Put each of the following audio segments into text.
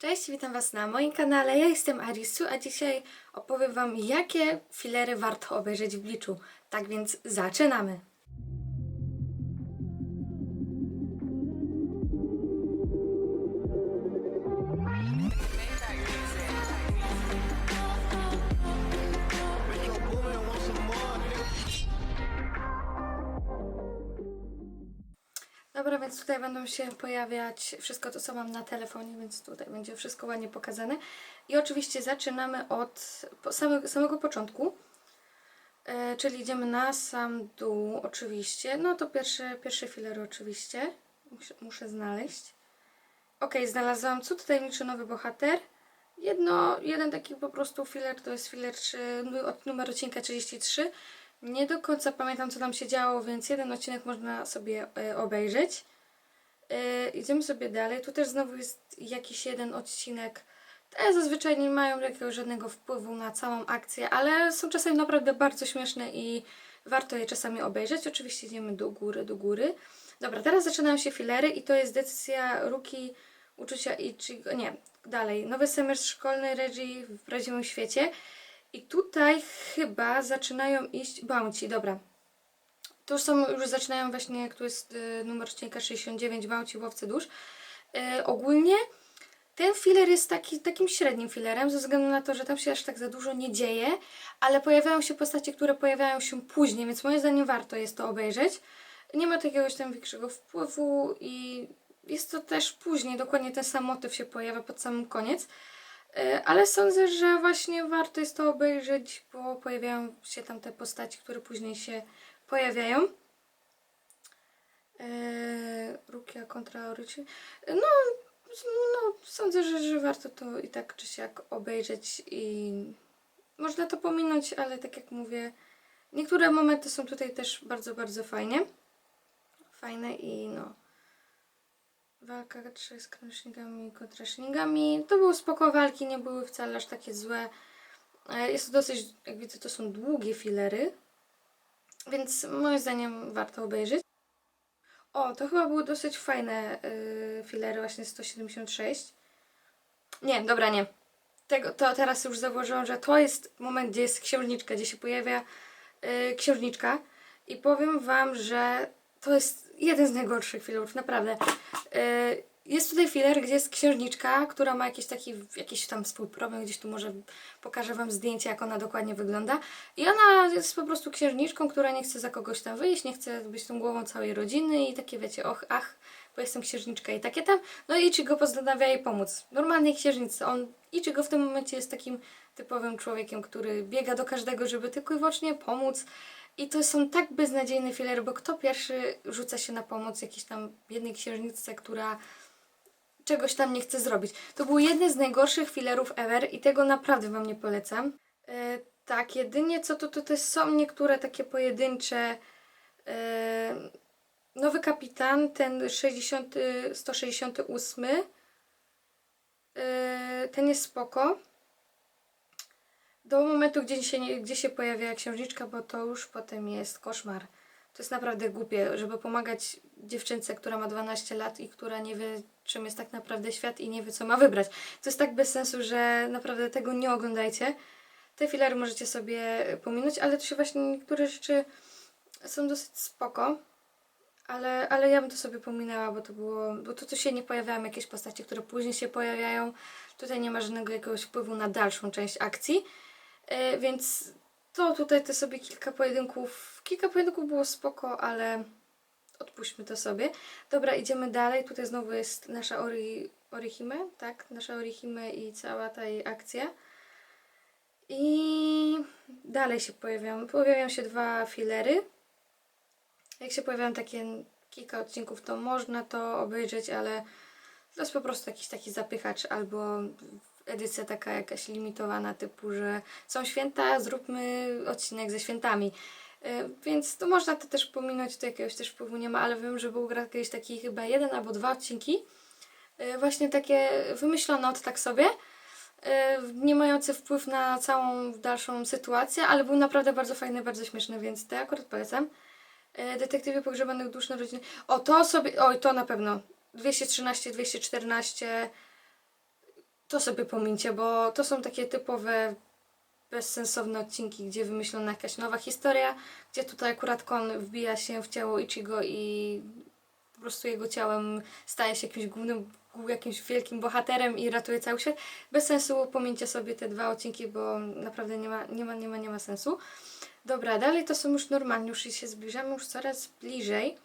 Cześć, witam Was na moim kanale. Ja jestem Arisu, a dzisiaj opowiem Wam, jakie filery warto obejrzeć w Bliczu. Tak więc zaczynamy! Dobra, więc tutaj będą się pojawiać wszystko to, co mam na telefonie, więc tutaj będzie wszystko ładnie pokazane. I oczywiście zaczynamy od samego, samego początku, e, czyli idziemy na sam dół oczywiście. No to pierwszy, pierwszy filer oczywiście, muszę, muszę znaleźć. Ok, znalazłam Cud Tajemniczy Nowy Bohater. Jedno, jeden taki po prostu filer, to jest filer trzy- od numer odcinka 33. Nie do końca pamiętam, co tam się działo, więc jeden odcinek można sobie e, obejrzeć. E, idziemy sobie dalej. Tu też znowu jest jakiś jeden odcinek. Te zazwyczaj nie mają jakiegoś żadnego wpływu na całą akcję, ale są czasami naprawdę bardzo śmieszne i warto je czasami obejrzeć. Oczywiście idziemy do góry, do góry. Dobra, teraz zaczynają się filery i to jest decyzja Ruki uczucia i nie, dalej. Nowy semestr szkolny Reggie w prawdziwym świecie. I tutaj chyba zaczynają iść Bounty, dobra. To już są, już zaczynają właśnie, jak tu jest y, numer odcinka 69, Bounty, Łowcy Dusz. Y, ogólnie ten filer jest taki, takim średnim filerem, ze względu na to, że tam się aż tak za dużo nie dzieje, ale pojawiają się postacie, które pojawiają się później, więc moim zdaniem warto jest to obejrzeć. Nie ma jakiegoś tam większego wpływu i jest to też później, dokładnie ten sam motyw się pojawia pod samym koniec. E, Ale sądzę, że właśnie warto jest to obejrzeć, bo pojawiają się tam te postaci, które później się pojawiają. Eee, Rukia kontra Oryci. No, no, sądzę, że, że warto to i tak czy siak obejrzeć i można to pominąć, ale tak jak mówię, niektóre momenty są tutaj też bardzo, bardzo fajnie. Fajne i no. Walka trzy z krężnikami i kontrasznikami. To były spoko walki, nie były wcale aż takie złe. E, Jest to dosyć, jak widzę, to są długie filery, więc moim zdaniem warto obejrzeć. O, to chyba były dosyć fajne y, filery, właśnie 176. Nie, dobra, nie. Tego, to teraz już zauważyłam, że to jest moment, gdzie jest księżniczka, gdzie się pojawia y, księżniczka. I powiem Wam, że to jest jeden z najgorszych filerów, naprawdę. Y, Jest tutaj filer, gdzie jest księżniczka, która ma jakiś taki, jakiś tam swój problem, gdzieś tu może pokażę Wam zdjęcie, jak ona dokładnie wygląda. I ona jest po prostu księżniczką, która nie chce za kogoś tam wyjść, nie chce być tą głową całej rodziny i takie wiecie, och, ach, bo jestem księżniczka i takie tam. No i Ichigo postanawia jej pomóc. Normalnej księżnicy. On, Ichigo w tym momencie jest takim typowym człowiekiem, który biega do każdego, żeby tylko i wyłącznie pomóc. I to są tak beznadziejne filery, bo kto pierwszy rzuca się na pomoc jakiejś tam jednej księżniczce, która czegoś tam nie chce zrobić. To był jeden z najgorszych filerów ever i tego naprawdę Wam nie polecam. E, tak, jedynie co to tutaj są niektóre takie pojedyncze. E, nowy kapitan, ten 60, 168. E, ten jest spoko. Do momentu, gdzie się, gdzie się pojawia księżniczka, bo to już potem jest koszmar. To jest naprawdę głupie, żeby pomagać dziewczynce, która ma 12 lat i która nie wie, czym jest tak naprawdę świat i nie wie, co ma wybrać. To jest tak bez sensu, że naprawdę tego nie oglądajcie. Te filery możecie sobie pominąć, ale to się właśnie niektóre rzeczy są dosyć spoko. Ale, ale ja bym to sobie pominęła, bo to było, bo tu, tu się nie pojawiają jakieś postacie, które później się pojawiają. Tutaj nie ma żadnego jakiegoś wpływu na dalszą część akcji. E, więc to tutaj te sobie kilka pojedynków, kilka pojedynków było spoko, ale odpuśćmy to sobie. Dobra, idziemy dalej. Tutaj znowu jest nasza Ori, Orihime, tak? Nasza Orihime i cała ta jej akcja. I dalej się pojawiają, pojawiają się dwa filery. Jak się pojawiają takie kilka odcinków, to można to obejrzeć, ale to jest po prostu jakiś taki zapychacz albo edycja taka jakaś limitowana, typu, że są święta, zróbmy odcinek ze świętami. E, Więc to można to też pominąć, to jakiegoś też wpływu nie ma, ale wiem, że był gra kiedyś taki chyba jeden albo dwa odcinki, e, właśnie takie wymyślone od tak sobie, e, nie mające wpływ na całą dalszą sytuację, ale był naprawdę bardzo fajny, bardzo śmieszny, więc te akurat polecam. Detektywie pogrzebanych dusz narodziny. O, to sobie, oj, to na pewno. 213, 214, to sobie pomincie, bo to są takie typowe bezsensowne odcinki, gdzie wymyślona jakaś nowa historia, gdzie tutaj akurat Kon wbija się w ciało Ichigo i po prostu jego ciałem staje się jakimś głównym, jakimś wielkim bohaterem i ratuje cały świat. Bez sensu pomińcie sobie te dwa odcinki, bo naprawdę nie ma, nie ma, nie ma, nie ma sensu. Dobra, dalej to są już normalnie, już się zbliżamy już coraz bliżej.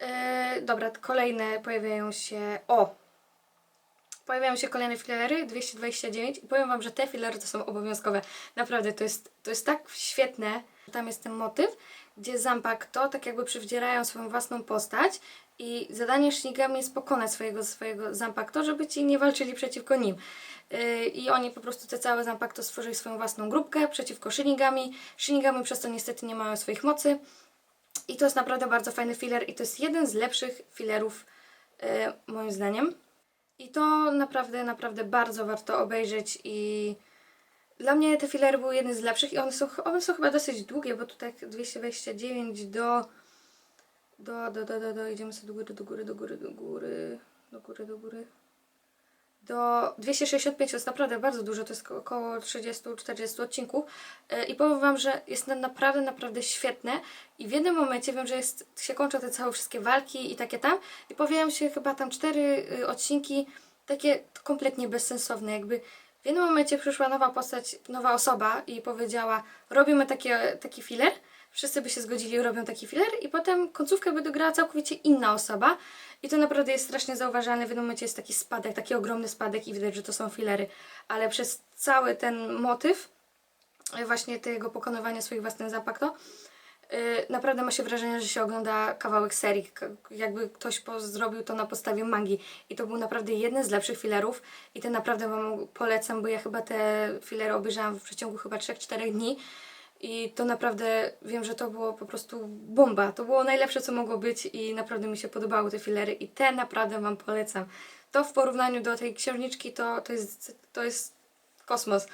Eee, dobra, kolejne pojawiają się. O! Pojawiają się kolejne filery 229 i powiem Wam, że te filery to są obowiązkowe. Naprawdę, to jest, to jest tak świetne. Tam jest ten motyw, gdzie Zampak to tak jakby przywdzierają swoją własną postać i zadanie Shinigami jest pokonać swojego, swojego Zampakto, żeby ci nie walczyli przeciwko nim. Yy, I oni po prostu te całe Zampakto stworzyli swoją własną grupkę przeciwko Shinigami. Shinigami przez to niestety nie mają swoich mocy. I to jest naprawdę bardzo fajny filler i to jest jeden z lepszych fillerów yy, moim zdaniem. I to naprawdę, naprawdę bardzo warto obejrzeć i dla mnie te filery były jedne z lepszych i one są, one są chyba dosyć długie, bo tutaj 229 do do, do, do, do, do, idziemy sobie do góry, do góry, do góry, do góry, do góry, do góry. Do 265 to jest naprawdę bardzo dużo, to jest około 30-40 odcinków. Yy, i powiem Wam, że jest na- naprawdę, naprawdę świetne. I w jednym momencie wiem, że jest, się kończą te całe wszystkie walki i takie tam i pojawiają się chyba tam cztery y, odcinki takie kompletnie bezsensowne, jakby w jednym momencie przyszła nowa postać, nowa osoba i powiedziała robimy takie, taki filler, wszyscy by się zgodzili, robią taki filler i potem końcówkę by dograła całkowicie inna osoba. I to naprawdę jest strasznie zauważalne, w jednym momencie jest taki spadek, taki ogromny spadek i widać, że to są fillery, ale przez cały ten motyw e, właśnie tego pokonywania swoich własnych zapakto yy, naprawdę ma się wrażenie, że się ogląda kawałek serii, jakby ktoś zrobił to na podstawie mangi. I to był naprawdę jeden z lepszych fillerów i ten naprawdę Wam polecam, bo ja chyba te fillery obejrzałam w przeciągu chyba 3-4 dni i to naprawdę wiem, że to było po prostu bomba. To było najlepsze, co mogło być i naprawdę mi się podobały te filery i te naprawdę Wam polecam. To w porównaniu do tej księżniczki to, to, jest, to jest kosmos.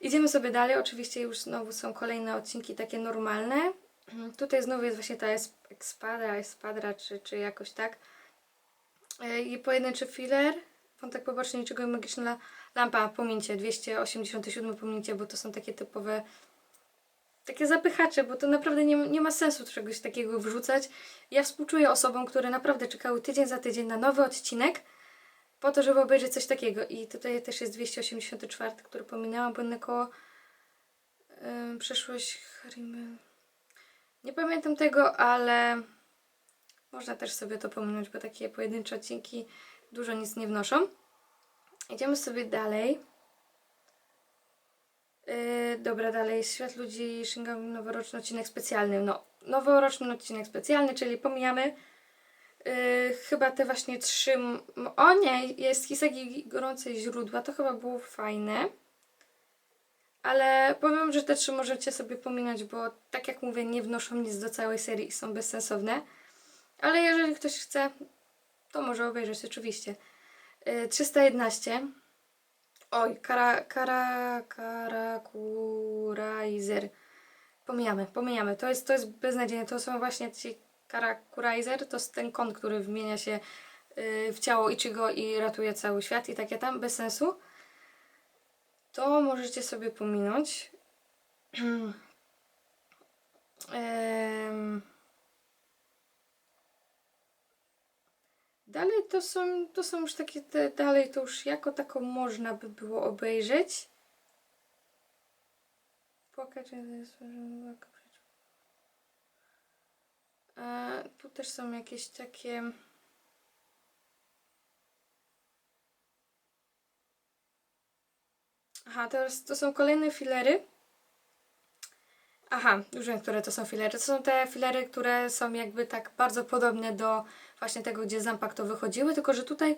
Idziemy sobie dalej. Oczywiście już znowu są kolejne odcinki takie normalne. Tutaj znowu jest właśnie ta es- Espadra, Espadra czy, czy jakoś tak. E, I pojedynczy filer. Wątek poboczny niczego magiczna la- lampa. Pomińcie. 287 pomińcie, bo to są takie typowe takie zapychacze, bo to naprawdę nie, nie ma sensu czegoś takiego wrzucać. Ja współczuję osobom, które naprawdę czekały tydzień za tydzień na nowy odcinek, po to, żeby obejrzeć coś takiego. I tutaj też jest 284, który pominęłam, błędne koło. Yy, przeszłość Harimy. Nie pamiętam tego, ale można też sobie to pominąć, bo takie pojedyncze odcinki dużo nic nie wnoszą. Idziemy sobie dalej. Yy, dobra, dalej. Świat ludzi, Shingami, noworoczny odcinek specjalny. No, noworoczny odcinek specjalny, czyli pomijamy yy, chyba te właśnie trzy... O nie, jest Hisagi Gorące Źródła, to chyba było fajne. Ale powiem, że te trzy możecie sobie pominąć, bo tak jak mówię, nie wnoszą nic do całej serii i są bezsensowne. Ale jeżeli ktoś chce, to może obejrzeć oczywiście. Yy, 311. Oj, kara, kara, karakuraizer. Pomijamy, pomijamy. To jest, to jest beznadziejne. To są właśnie ci karakuraizer. To jest ten kon, który wmienia się yy, w ciało Ichigo i ratuje cały świat i takie tam, bez sensu. To możecie sobie pominąć. Em, Dalej to są, to są już takie, te, dalej to już jako taką można by było obejrzeć. Płakać, e, tu też są jakieś takie... Aha, teraz to są kolejne filery. Aha, już wiem, które to są filery. To są te filery, które są jakby tak bardzo podobne do właśnie tego, gdzie Zampak to wychodziły, tylko że tutaj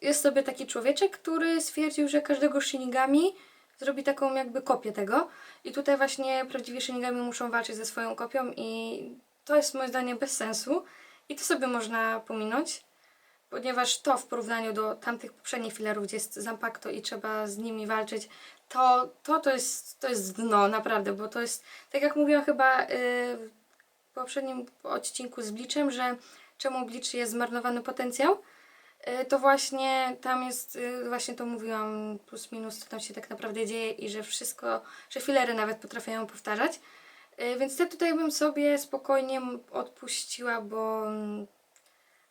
jest sobie taki człowieczek, który stwierdził, że każdego Shinigami zrobi taką jakby kopię tego. I tutaj właśnie prawdziwi Shinigami muszą walczyć ze swoją kopią i to jest moim zdaniem bez sensu. I to sobie można pominąć, ponieważ to w porównaniu do tamtych poprzednich filerów, gdzie jest Zampakto i trzeba z nimi walczyć, to, to, to, jest, to jest dno, naprawdę, bo to jest, tak jak mówiłam chyba yy, w poprzednim odcinku z Bleachem, że czemu Bleach jest zmarnowany potencjał, y, to właśnie tam jest, y, właśnie to mówiłam, plus minus, co tam się tak naprawdę dzieje i że wszystko, że filery nawet potrafią powtarzać. Y, Więc te tutaj bym sobie spokojnie odpuściła, bo, mm,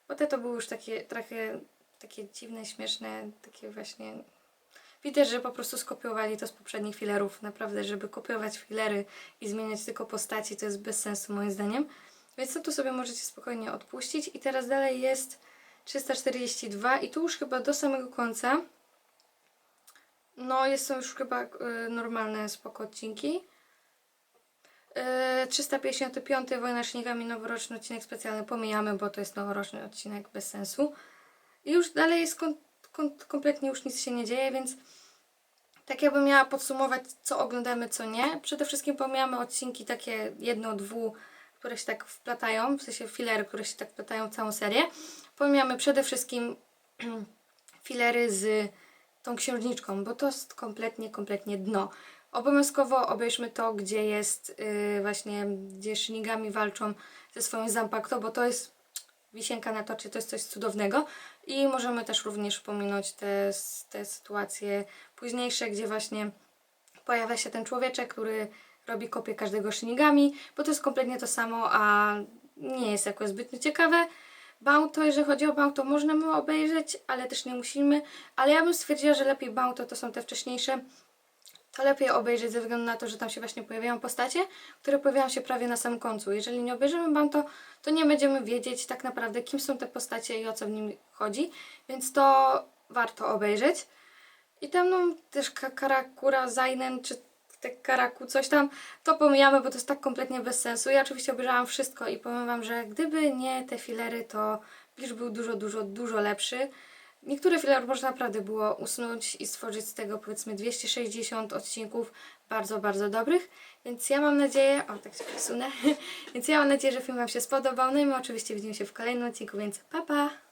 bo te to były już takie trochę takie dziwne, śmieszne, takie właśnie... Widać, że po prostu skopiowali to z poprzednich filerów. Naprawdę, żeby kopiować filery i zmieniać tylko postaci, to jest bez sensu moim zdaniem. Więc to tu sobie możecie spokojnie odpuścić. I teraz dalej jest 342 i tu już chyba do samego końca. No, jest to już chyba y, normalne spoko odcinki. Y, 355 Wojna Śniegami, noworoczny odcinek specjalny pomijamy, bo to jest noworoczny odcinek bez sensu. I już dalej jest kom, kom, kompletnie już nic się nie dzieje, więc tak jakbym miała podsumować, co oglądamy, co nie. Przede wszystkim pomijamy odcinki takie jedno, dwu, które się tak wplatają, w sensie filery, które się tak wplatają w całą serię. Pomijamy przede wszystkim filery z tą księżniczką, bo to jest kompletnie, kompletnie dno. Obowiązkowo obejrzmy to, gdzie jest yy, właśnie, gdzie Shinigami walczą ze swoją Zanpakuto, bo to jest wisienka na torcie, to jest coś cudownego. I możemy też również pominąć te, te sytuacje późniejsze, gdzie właśnie pojawia się ten człowieczek, który robi kopię każdego Shinigami, bo to jest kompletnie to samo, a nie jest jakoś zbytnio ciekawe. Bauto, jeżeli chodzi o Bauto, można by obejrzeć, ale też nie musimy. Ale ja bym stwierdziła, że lepiej Bauto to są te wcześniejsze. To lepiej obejrzeć ze względu na to, że tam się właśnie pojawiają postacie, które pojawiają się prawie na samym końcu. Jeżeli nie obejrzymy Bauto, to nie będziemy wiedzieć tak naprawdę, kim są te postacie i o co w nim chodzi. Więc to warto obejrzeć. I tam no, też Ka- Karakura Zainen, czy Karaku, coś tam, to pomijamy, bo to jest tak kompletnie bez sensu. Ja oczywiście obejrzałam wszystko i powiem Wam, że gdyby nie te filery, to Bliż był dużo, dużo, dużo lepszy. Niektóre filery można naprawdę było usunąć i stworzyć z tego powiedzmy 260 odcinków bardzo, bardzo dobrych. Więc ja mam nadzieję, o tak się przesunę, więc ja mam nadzieję, że film Wam się spodobał. No i my oczywiście widzimy się w kolejnym odcinku, więc pa pa!